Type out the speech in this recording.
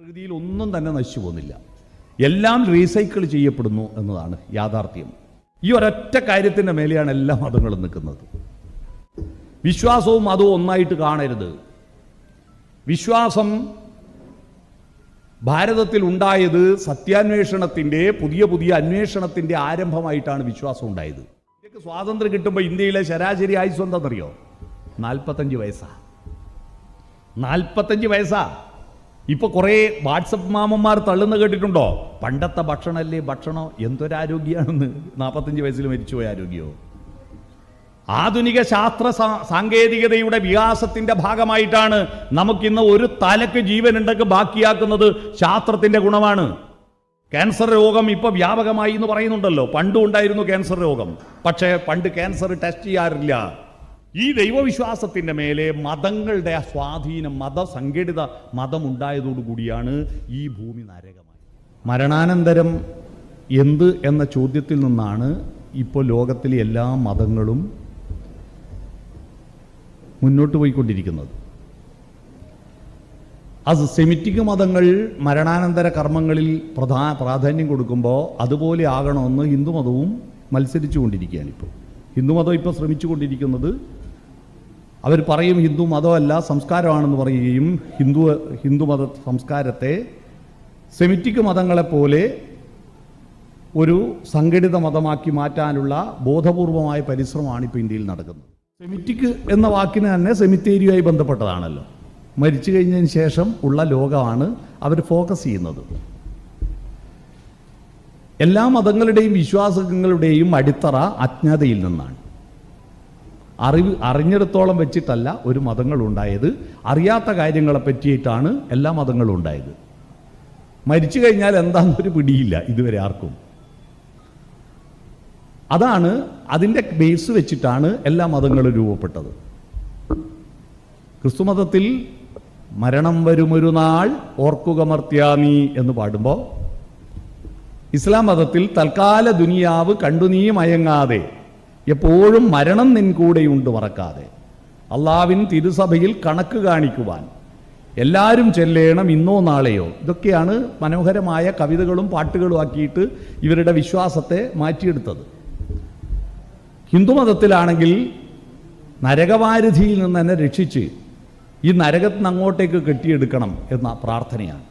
പ്രകൃതിയിൽ ഒന്നും തന്നെ നശിച്ചു പോകുന്നില്ല. എല്ലാം റീസൈക്കിൾ ചെയ്യപ്പെടുന്നു എന്നതാണ് യാഥാർത്ഥ്യം. ഈ ഒരൊറ്റ കാര്യത്തിന്റെ മേലെയാണ് എല്ലാ മതങ്ങളും നിൽക്കുന്നത്. വിശ്വാസവും മതവും ഒന്നായിട്ട് കാണരുത്. വിശ്വാസം ഭാരതത്തിൽ ഉണ്ടായത് സത്യാന്വേഷണത്തിന്റെ പുതിയ പുതിയ അന്വേഷണത്തിന്റെ ആരംഭമായിട്ടാണ് വിശ്വാസം ഉണ്ടായത്. ഇന്ത്യയ്ക്ക് സ്വാതന്ത്ര്യം കിട്ടുമ്പോൾ ഇന്ത്യയിലെ ശരാശരി ആയുസ് എന്താണെന്നറിയോ? നാൽപ്പത്തഞ്ച് വയസ്സാ. നാൽപ്പത്തഞ്ച് വയസ്സാ. ഇപ്പൊ കുറേ വാട്സപ്പ് മാമന്മാർ തള്ളുന്ന കേട്ടിട്ടുണ്ടോ? പണ്ടത്തെ ഭക്ഷണമല്ലേ ഭക്ഷണം? എന്തൊരാരോഗ്യമാണെന്ന് നാൽപ്പത്തഞ്ച് വയസ്സിൽ മരിച്ചുപോയ ആരോഗ്യോ? ആധുനിക ശാസ്ത്ര സാങ്കേതികതയുടെ വികാസത്തിന്റെ ഭാഗമായിട്ടാണ് നമുക്കിന്ന് ഒരു തലക്ക് ജീവൻ ഉണ്ടെങ്കിൽ ബാക്കിയാക്കുന്നത് ശാസ്ത്രത്തിന്റെ ഗുണമാണ്. ക്യാൻസർ രോഗം ഇപ്പൊ വ്യാപകമായി എന്ന് പറയുന്നുണ്ടല്ലോ. പണ്ടും ഉണ്ടായിരുന്നു ക്യാൻസർ രോഗം. പക്ഷേ പണ്ട് ക്യാൻസർ ടെസ്റ്റ് ചെയ്യാറില്ല. ഈ ദൈവവിശ്വാസത്തിന്റെ മേലെ മതങ്ങളുടെ സ്വാധീനം മതസംഘടിത മതമുണ്ടായതോടുകൂടിയാണ് ഈ ഭൂമി നരകമായി മരണാനന്തരം എന്ത് എന്ന ചോദ്യത്തിൽ നിന്നാണ് ഇപ്പോൾ ലോകത്തിലെ എല്ലാ മതങ്ങളും മുന്നോട്ട് പോയിക്കൊണ്ടിരിക്കുന്നത്. അത് സെമിറ്റിക് മതങ്ങൾ മരണാനന്തര കർമ്മങ്ങളിൽ പ്രധാ പ്രാധാന്യം കൊടുക്കുമ്പോൾ അതുപോലെ ആകണമെന്ന് ഹിന്ദുമതവും മത്സരിച്ചു കൊണ്ടിരിക്കുകയാണ് ഇപ്പോൾ. ഹിന്ദുമതം ഇപ്പോൾ ശ്രമിച്ചു ശ്രമിച്ചുകൊണ്ടിരിക്കുന്നത് അവർ പറയും ഹിന്ദു മതമല്ല സംസ്കാരമാണെന്ന് പറയുകയും ഹിന്ദു ഹിന്ദു മത സംസ്കാരത്തെ സെമിറ്റിക് മതങ്ങളെപ്പോലെ ഒരു സംഘടിത മതമാക്കി മാറ്റാനുള്ള ബോധപൂർവമായ പരിശ്രമമാണ് ഇപ്പോൾ ഇന്ത്യയിൽ നടക്കുന്നത്. സെമിറ്റിക് എന്ന വാക്കിന് തന്നെ സെമിത്തേരിയുമായി ബന്ധപ്പെട്ടതാണല്ലോ. മരിച്ചു കഴിഞ്ഞതിന് ശേഷം ഉള്ള ലോകമാണ് അവർ ഫോക്കസ് ചെയ്യുന്നത്. എല്ലാ മതങ്ങളുടെയും വിശ്വാസങ്ങളുടെയും അടിത്തറ അജ്ഞതയിൽ നിന്നാണ്. അറിവ് അറിഞ്ഞിടത്തോളം വെച്ചിട്ടല്ല ഒരു മതങ്ങൾ ഉണ്ടായത്. അറിയാത്ത കാര്യങ്ങളെ പറ്റിയിട്ടാണ് എല്ലാ മതങ്ങളും ഉണ്ടായത്. മരിച്ചു കഴിഞ്ഞാൽ എന്താണെന്നൊരു പിടിയില്ല ഇതുവരെ ആർക്കും. അതാണ് അതിന്റെ ബേസ് വെച്ചിട്ടാണ് എല്ലാ മതങ്ങളും രൂപപ്പെട്ടത്. ക്രിസ്തുമതത്തിൽ മരണം വരുമൊരു നാൾ ഓർക്കുക മർത്യാമി എന്ന് പാടുമ്പോൾ ഇസ്ലാം മതത്തിൽ തൽക്കാല ദുനിയാവ് കണ്ടു നീ മയങ്ങാതെ എപ്പോഴും മരണം നിൻ കൂടെയുണ്ട് മറക്കാതെ. അള്ളാവിൻ തിരുസഭയിൽ കണക്ക് കാണിക്കുവാൻ. എല്ലാവരും ചെല്ലേണം ഇന്നോ നാളെയോ. ഇതൊക്കെയാണ് മനോഹരമായ കവിതകളും പാട്ടുകളും ആക്കിയിട്ട് ഇവരുടെ വിശ്വാസത്തെ മാറ്റിയെടുത്തത്. ഹിന്ദുമതത്തിലാണെങ്കിൽ നരകവാരുധിയിൽ നിന്ന് തന്നെ രക്ഷിച്ച് ഈ നരകത്തിന് അങ്ങോട്ടേക്ക് കെട്ടിയെടുക്കണം എന്ന പ്രാർത്ഥനയാണ്.